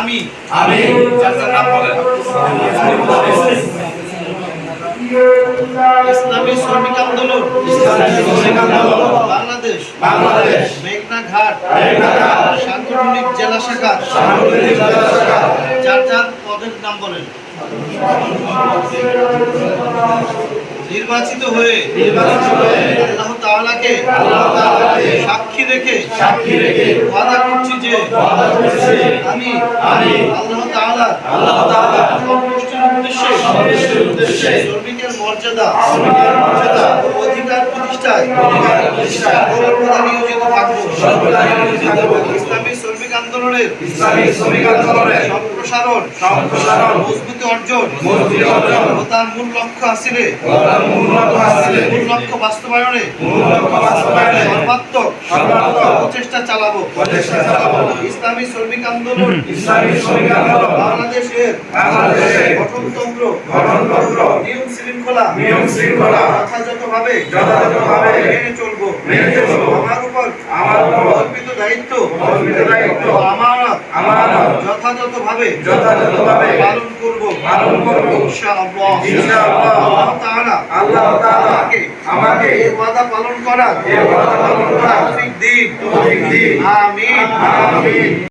আমি আমি নাম বলেন। ইসলামী শ্রমিক আন্দোলন। বাংলাদেশ। বাংলাদেশ। মেঘনা ঘাট। মেঘনা ঘাট। সাংগঠনিক জেলা শাখা। সাংগঠনিক জেলা শাখা। চার চার পদের নাম বলেন। নির্বাচিত হয়ে নির্বাচিত হয়ে আল্লাহ তাআলাকে আল্লাহ তাআলাকে সাক্ষী রেখে সাক্ষী রেখে ওয়াদা করছি যে ওয়াদা করছি আমি আমি আল্লাহ তাআলা আল্লাহ তাআলা সন্তুষ্টির উদ্দেশ্যে সন্তুষ্টির উদ্দেশ্যে শ্রমিকের মর্যাদা শ্রমিকের মর্যাদা ও অধিকার প্রতিষ্ঠায় অধিকার প্রতিষ্ঠায় সর্বদা নিয়োজিত থাকব সর্বদা নিয়োজিত থাকব। ইসলামী আন্দোলনের ইসলামী শ্রমিক আন্দোলনের সম্প্রসারণ সম্প্রসারণ মজবুতি অর্জন মজবুতি অর্জন। ও তার মূল লক্ষ্য তার মূল লক্ষ্য হাসিলে। মূল লক্ষ্য বাস্তবায়নে মূল লক্ষ্য বাস্তবায়নে। সর্বাত্মক সর্বাত্মক। প্রচেষ্টা চালাবো। প্রচেষ্টা চালাবো। ইসলামী শ্রমিক আন্দোলন ইসলামী শ্রমিক আন্দোলন। বাংলাদেশের বাংলাদেশের গঠনতন্ত্র গঠনতন্ত্র। নিয়ম শৃঙ্খলা নিয়ম শৃঙ্খলা। যথাযথভাবে যথাযথভাবে মেনে চলবো। মেনে চলবো। আমার উপর আমার অর্পিত দায়িত্ব অর্পিত দায়িত্ব। আমানত আমানত। যথাযথভাবে যথাযথভাবে পালন করব। পালন করব। ইনশাআল্লাহ। ইনশাআল্লাহ। আল্লাহ তাআলা আল্লাহ তাআলা আমাকে আমাকে এই ওয়াদা পালন করার এই ওয়াদা পালন করার তৌফিক দিন। তৌফিক দিন। আমিন। আমিন।